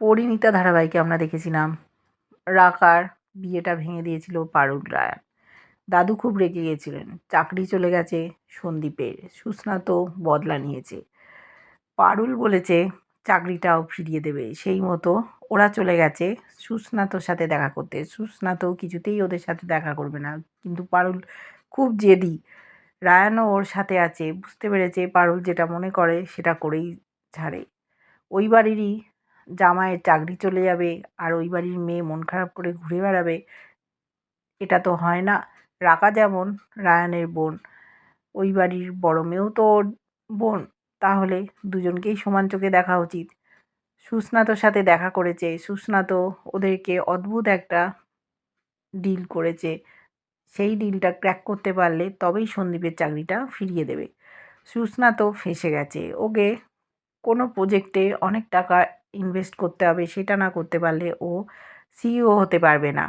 পরিণীতা ধারাবাহিকে আমরা দেখেছিলাম। রাকার বিয়েটা ভেঙে দিয়েছিল পারুল রায়। দাদু খুব রেগে গিয়েছিলেন। চাকরি চলে গেছে সন্দীপের। সুস্না তো বদলা নিয়েছে। পারুল বলেছে, চাকরিটাও ফিরিয়ে দেবে। সেই মতো ওরা চলে গেছে সুস্নাতর সাথে দেখা করতে। সুস্নাত কিছুতেই ওদের সাথে দেখা করবে না। কিন্তু পারুল খুব জেদি। রায়ানও ওর সাথে আছে। বুঝতে পেরেছে পারুল যেটা মনে করে সেটা করেই ছাড়ে। ওই বাড়িরই জামাইয়ের চাকরি চলে যাবে আর ওই বাড়ির মেয়ে মন খারাপ করে ঘুরে বেড়াবে, এটা তো হয় না। রাকা যেমন রায়ানের বোন, ওই বাড়ির বড় মেয়েও তো ওর বোন, তাহলে দুজনকেই সমান চোখে দেখা উচিত। সুস্নাতর সাথে দেখা করেছে সুস্নাত ওদেরকে অদ্ভুত একটা ডিল করেছে। সেই ডিলটা ক্র্যাক করতে পারলে তবেই সন্দীপের চাকরিটা ফিরিয়ে দেবে। সুস্নাত ফেঁসে গেছে, ওকে কোনো প্রজেক্টে অনেক টাকা ইনভেস্ট করতে হবে, সেটা না করতে পারলে ও সিইও হতে পারবে না।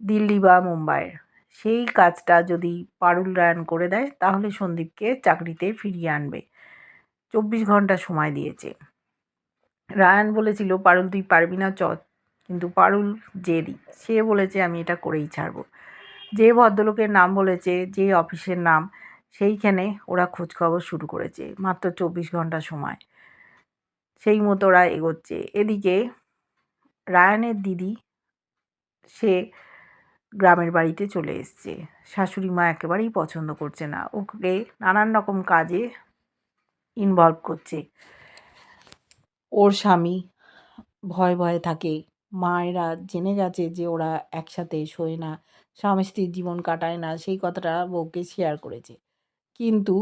দিল্লি বা মুম্বাইয়ের সেই কাজটা যদি পারুল রায়ন করে দেয়, তাহলে সন্দীপকে চাকরিতে ফিরিয়ে আনবে। চব্বিশ ঘণ্টা সময় দিয়েছে। রায়ান বলেছিল, পারুল, তুই পারবি না, চ। কিন্তু পারুল জেদি। সে বলেছে, আমি এটা করেই ছাড়বো। যে ভদ্রলোকের নাম বলেছে, যে অফিসের নাম, সেইখানে ওরা খোঁজখবর শুরু করেছে, মাত্র চব্বিশ ঘণ্টা সময়। সেই মতো ওরা এগোচ্ছে। এদিকে রায়ানের দিদি, সে গ্রামের বাড়িতে চলে এসছে। শাশুড়ি মা একেবারেই পছন্দ করছে না। ওকে নানান রকম কাজে ইনভলভ করছে। ওর স্বামী ভয় ভয়ে থাকে। মায়েরা জেনে গেছে যে ওরা একসাথে শোয় না, স্বামী স্ত্রীর জীবন কাটায় না, সেই কথাটা বউকে শেয়ার করেছে। কিন্তু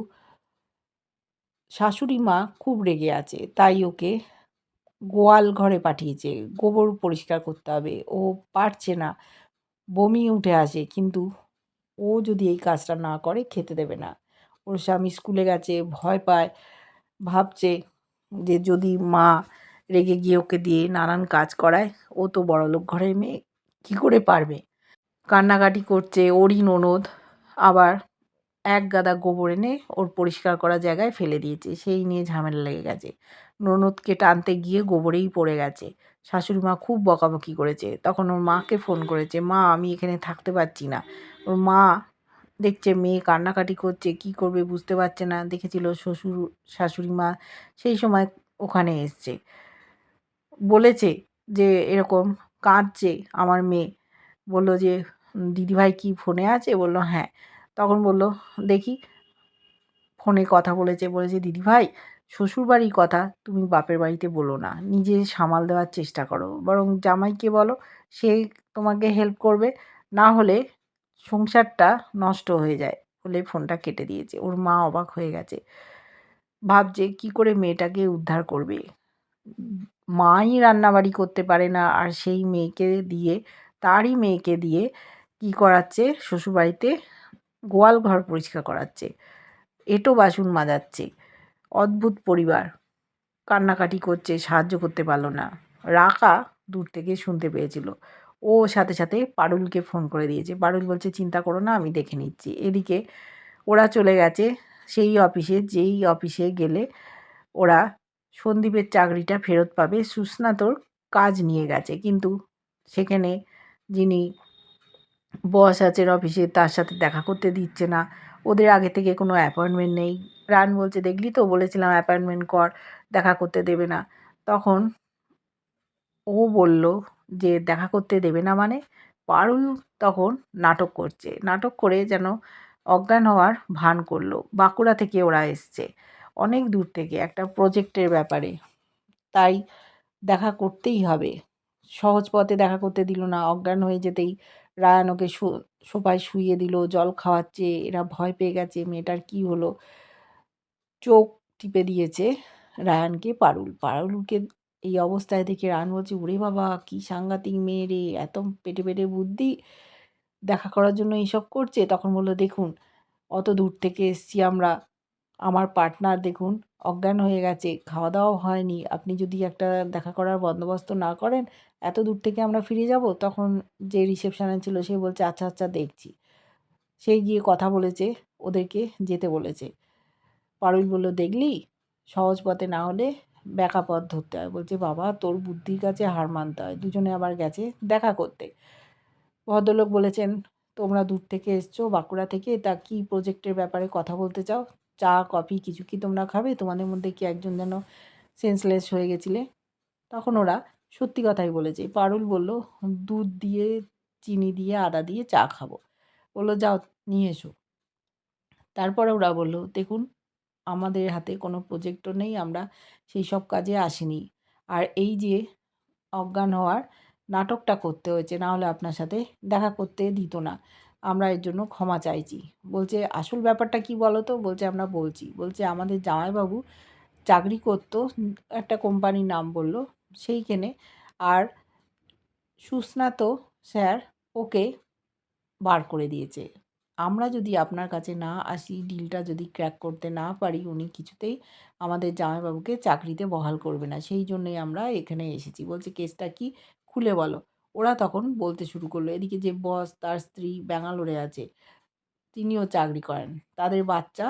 শাশুড়ি মা খুব রেগে আছে, তাই ওকে গোয়াল ঘরে পাঠিয়েছে। গোবর পরিষ্কার করতে হবে। ও পারছে না। বমি উঠে আসে, কিন্তু ও যদি এই কাজটা না করে, খেতে দেবে না। ওর স্বামী স্কুলে গেছে, ভয় পায়, ভাবছে যে যদি মা রেগে গিয়ে ওকে দিয়ে নানান কাজ করায়, ও তো বড়লোক ঘরের মেয়ে, কী করে পারবে? কান্নাকাটি করছে ওরই ননদ, আবার এক গাদা গোবর এনে ওর পরিষ্কার করা জায়গায় ফেলে দিয়েছে। সেই নিয়ে ঝামেলা লেগে গেছে। ননদকে টানতে গিয়ে গোবরেই পড়ে গেছে। শাশুড়ি মা খুব বকাবকি করেছে। তখন ওর মাকে ফোন করেছে, মা, আমি এখানে থাকতে পারছি না। ওর মা দেখছে, মেয়ে কান্নাকাটি করছে, কি করবে বুঝতে পারছে না। দেখেছিল শ্বশুর, শাশুড়ি মা সেই সময় ওখানে এসছে। বলেছে যে, এরকম কাঁদছে আমার মেয়ে। বলল যে, দিদিভাই কি ফোনে আছে? বলল হ্যাঁ। তখন বলল, দেখি। ফোনে কথা বলেছে বলেছে দিদিভাই শ্বশুরবাড়ির কথা তুমি বাপের বাড়িতে বলো না, নিজে সামাল দেওয়ার চেষ্টা করো। বরং জামাইকে বলো, সে তোমাকে হেল্প করবে, না হলে সংসারটা নষ্ট হয়ে যায় বলে ফোনটা কেটে দিয়েছে। ওর মা অবাক হয়ে গেছে। ভাবছে, কি করে মেয়েটাকে উদ্ধার করবে? মাই রান্নাবাড়ি করতে পারে না, আর সেই মেয়েকে দিয়ে, তারই মেয়েকে দিয়ে কি করাচ্ছে শ্বশুরবাড়িতে গোয়াল ঘর পরিষ্কার করাচ্ছে, এঁটো বাসন মাজাচ্ছে, অদ্ভুত পরিবার। কান্নাকাটি করছে, সাহায্য করতে পারল না। রাকা দূর থেকে শুনতে পেয়েছিল। ও সাথে সাথে পারুলকে ফোন করে দিয়েছে। পারুল বলছে, চিন্তা করো না, আমি দেখে নিচ্ছি। এদিকে ওরা চলে গেছে সেই অফিসে, যেই অফিসে গেলে ওরা সন্দীপের চাকরিটা ফেরত পাবে। সুস্নাতর কাজ নিয়ে গেছে, কিন্তু সেখানে যিনি বস আছেন অফিসে তার সাথে দেখা করতে দিচ্ছে না। ওদের আগে থেকে কোনো অ্যাপয়েন্টমেন্ট নেই। রান বলছে, দেখলি তো? বলেছিলাম অ্যাপয়েন্টমেন্ট কর, দেখা করতে দেবে না। তখন ও বলল যে, দেখা করতে দেবে না মানে? পারুল তখন নাটক করছে। নাটক করে যেন অজ্ঞান হওয়ার ভান করল। বাঁকুড়া থেকে ওরা এসছে। অনেক দূর থেকে, একটা প্রজেক্টের ব্যাপারে। তাই দেখা করতেই হবে। সহজ পথে দেখা করতে দিল না। অজ্ঞান হয়ে যেতেই রায়ান ওকে সোফায় শুইয়ে দিল, জল খাওয়াচ্ছে, এরা ভয় পেয়ে গেছে, মেয়েটার কি হলো? চোখ টিপে দিয়েছে রায়ানকে পারুল। পারুলকে এই অবস্থায় দেখে রায়ান বলছে, ওরে বাবা, কি সাংঘাতিক মেয়ে রে, এত পেটে পেটে বুদ্ধি। দেখা করার জন্য এইসব করছে? তখন বলল, দেখুন, অত দূর থেকে এসছি আমরা। আমার পার্টনার, দেখুন অজ্ঞান হয়ে গেছে খাওয়া দাওয়াও হয়নি। আপনি যদি একটা দেখা করার বন্দোবস্ত না করেন, এত দূর থেকে আমরা ফিরে যাব? তখন যে রিসেপশানে ছিল সে বলছে আচ্ছা আচ্ছা দেখছি। সেই গিয়ে কথা বলেছে, ওদেরকে যেতে বলেছে। পারুল বলল, দেখলি? সহজ পথে না হলে ব্যাকা পথ ধরতে হয়। বলছে, বাবা, তোর বুদ্ধির কাছে হার মানতে হয়। দুজনে আবার গেছে দেখা করতে। ভদ্রলোক বলেছেন, তোমরা দূর থেকে এসছো, বাঁকুড়া থেকে, তা কী প্রজেক্টের ব্যাপারে কথা বলতে চাও? চা, কফি কিছু কি তোমরা খাবে? তোমাদের মধ্যে কি একজন যেন সেন্সলেস হয়ে গেছিলে? তখন ওরা সত্যি কথাই বলেছে। পারুল বলল, দুধ দিয়ে, চিনি দিয়ে, আদা দিয়ে চা খাব। বলল, যাও, নিয়ে এসো। তারপরে ওরা বলল, দেখুন, আমাদের হাতে কোনো প্রজেক্টও নেই, আমরা সেই সব কাজে আসিনি। আর এই যে অজ্ঞান হওয়ার নাটকটা করতে হয়েছে নাহলে আপনার সাথে দেখা করতে দিত না। আমরা এর জন্য ক্ষমা চাইছি। বলছে, আসল ব্যাপারটা কি বলো তো বলছে, আমরা বলছি। বলছে, আমাদের জামাইবাবু চাকরি করতো, একটা কোম্পানির নাম বলল সেইখানে। আর সুস্নাত স্যার ওকে বার করে দিয়েছে। আমরা যদি আপনার কাছে না আসি, ডিলটা যদি ক্র্যাক করতে না পারি, উনি কিছুতেই আমাদের জামাইবাবুকে চাকরিতে বহাল করবে না। সেই জন্যই আমরা এখানে এসেছি। বলছে, কেসটা কি? খুলে বলো। ওরা তখন বলতে শুরু করল, এদিকে যে বস তার স্ত্রী ব্যাঙ্গালোরে আছে, তিনিও চাকরি করেন। তাদের বাচ্চা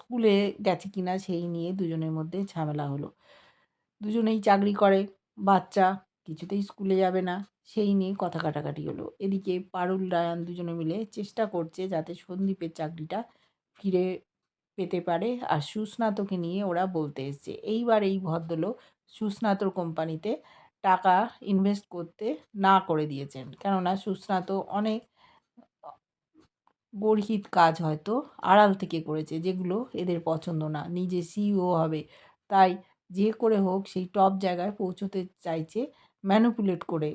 স্কুলে গেছে কিনা সেই নিয়ে দুজনের মধ্যে ঝামেলা হলো। দুজনেই চাকরি করে, বাচ্চা কিছুতেই স্কুলে যাবে না, সেই নিয়ে কথা কাটাকাটি হলো। এদিকে পারুল, রায়ান দুজনে মিলে চেষ্টা করছে যাতে সন্দীপের চাকরিটা ফিরে পেতে পারে আর সুস্নাতকে নিয়ে ওরা বলতে এসছে। এইবার এই ভদ্রলোক সুস্নাতর কোম্পানিতে টাকা ইনভেস্ট করতে না করে দিয়েছেন। কেননা সুস্নাত অনেক গর্হিত কাজ হয়তো আড়াল থেকে করেছে, যেগুলো এদের পছন্দ না। নিজে সিইও হবে, তাই যে করে হোক সেই টপ জায়গায় পৌঁছতে চাইছে ম্যানুপুলেট করে।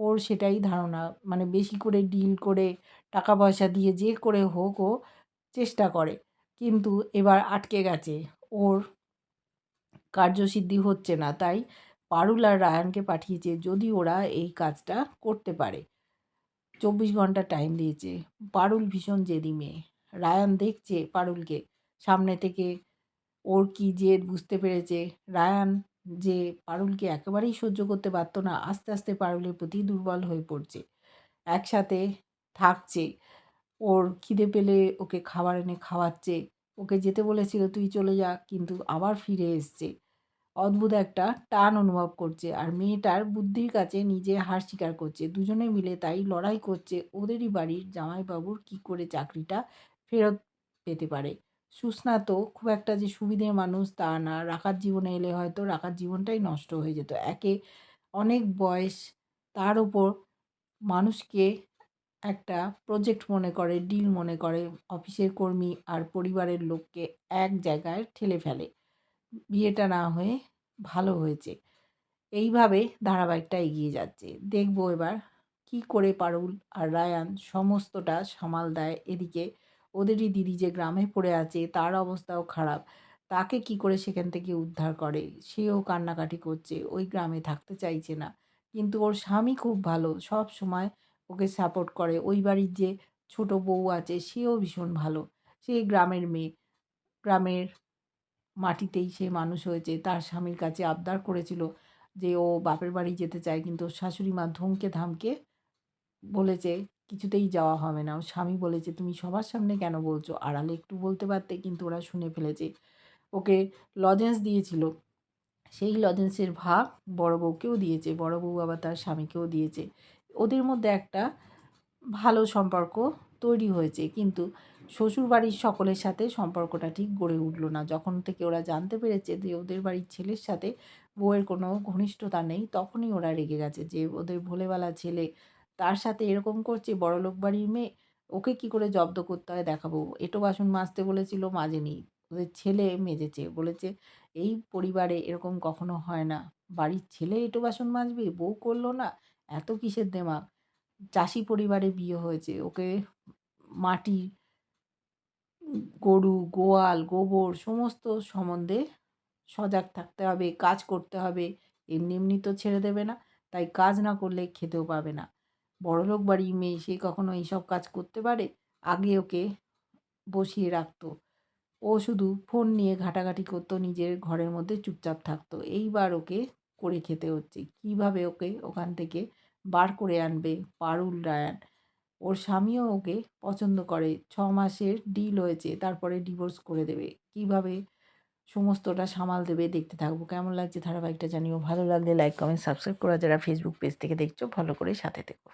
ওর সেটাই ধারণা মানে বেশি করে ডিল করে টাকা পয়সা দিয়ে যে করে হোক ও চেষ্টা করে। কিন্তু এবার আটকে গেছে। ওর কার্যসিদ্ধি হচ্ছে না, তাই পারুল আর রায়ানকে পাঠিয়েছে যদি ওরা এই কাজটা করতে পারে। চব্বিশ ঘণ্টা টাইম দিয়েছে। পারুল ভীষণ জেদি মেয়ে। রায়ান দেখছে পারুলকে। সামনে থেকে ওর কি জেদ বুঝতে পেরেছে। রায়ান যে পারুলকে একেবারেই সহ্য করতে পারত না, আস্তে আস্তে পারুলের প্রতি দুর্বল হয়ে পড়ছে। একসাথে থাকছে। ওর খিদে পেলে ওকে খাবার এনে খাওয়াচ্ছে। ওকে যেতে বলেছিল, তুই চলে যা। কিন্তু আবার ফিরে এসছে। অদ্ভুত একটা টান অনুভব করছে। আর মেয়েটার বুদ্ধির কাছে নিজে হার স্বীকার করছে। দুজনে মিলে তাই লড়াই করছে। ওদেরই বাড়ির জামাইবাবুর কি করে চাকরিটা ফেরত পেতে পারে? সুস্নাত খুব একটা যে সুবিধের মানুষ তা না। রাখার জীবনে এলে হয়তো রাখার জীবনটাই নষ্ট হয়ে যেত। একে অনেক বয়স তার ওপর মানুষকে একটা প্রজেক্ট মনে করে, ডিল মনে করে। অফিসের কর্মী আর পরিবারের লোককে এক জায়গায় ঠেলে ফেলে। বিয়েটা না হয়ে ভালো হয়েছে। এইভাবে ধারাবাহিকটা এগিয়ে যাচ্ছে। দেখব এবার কি করে পারুল আর রায়ান সমস্তটা সামাল দেয় এদিকে। ওদেরই দিদি যে গ্রামে পড়ে আছে, তার অবস্থাও খারাপ। তাকে কি করে সেখান থেকে উদ্ধার করে? সেও কান্নাকাটি করছে, ওই গ্রামে থাকতে চাইছে না। কিন্তু ওর স্বামী খুব ভালো, সব সময় ওকে সাপোর্ট করে। ওই বাড়ির যে ছোট বউ আছে, সেও ভীষণ ভালো। সে গ্রামের মেয়ে। গ্রামের মাটিতেই সে মানুষ হয়েছে, তার স্বামীর কাছে আবদার করেছিল যে ও বাপের বাড়ি যেতে চায়, কিন্তু শাশুড়ি মা ধমকে ধামকে বলেছে, কিছুতেই যাওয়া হবে না। স্বামী বলেছে, তুমি সবার সামনে কেন বলছো? আড়ালে একটু বলতে পারতে, কিন্তু ওরা শুনে ফেলেছে। ওকে লজেন্স দিয়েছিল। সেই লজেন্সের ভাগ বড় বউকেও দিয়েছে, বড় বউ আবার তার স্বামীকেও দিয়েছে। ওদের মধ্যে একটা ভালো সম্পর্ক তৈরি হয়েছে, কিন্তু শ্বশুরবাড়ির সকলের সাথে সম্পর্কটা ঠিক গড়ে উঠল না। যখন থেকে ওরা জানতে পেরেছে যে ওদের বাড়ির ছেলের সাথে বউয়ের কোনো ঘনিষ্ঠতা নেই, তখনই ওরা রেগে গেছে যে ওদের ভোলেবেলা ছেলে তার সাথে এরকম করছে, বড়লোক বাড়ির মেয়ে, ওকে কি করে জব্দ করতে হয় দেখাবো? এটো বাসন মাজতে বলেছিল, মাজেনি। ওদের ছেলে মেজেছে, বলেছে, এই পরিবারে এরকম কখনো হয় না। বাড়ির ছেলে এটো বাসন মাজবে, বউ করল না, এত কিসের দেমাগ চাষি পরিবারে বিয়ে হয়েছে, ওকে মাটি গরু, গোয়াল, গোবর সমস্ত সম্বন্ধে সজাগ থাকতে হবে, কাজ করতে হবে। এমনি এমনি তো ছেড়ে দেবে না, তাই কাজ না করলে খেতেও পাবে না। বড়লোক বাড়ির মেয়ে, সে কখনো এইসব কাজ করতে পারে? আগে ওকে বসিয়ে রাখতো। ও শুধু ফোন নিয়ে ঘাটাঘাটি করতো, নিজের ঘরের মধ্যে চুপচাপ থাকতো। এইবার ওকে করে খেতে হচ্ছে। কীভাবে ওকে ওখান থেকে বার করে আনবে? পারুল রায়ান ওর স্বামীও ওকে পছন্দ করে। ছ মাসের ডিল হয়েছে, তারপরে ডিভোর্স করে দেবে। কীভাবে সমস্তটা সামাল দেবে দেখতে থাকব। কেমন লাগছে ধারাবাহিকটা জানিও। ভালো লাগলে লাইক কমেন্ট সাবস্ক্রাইব করা। যারা ফেসবুক পেজ থেকে দেখছ ভালো করে সাথে থেকো।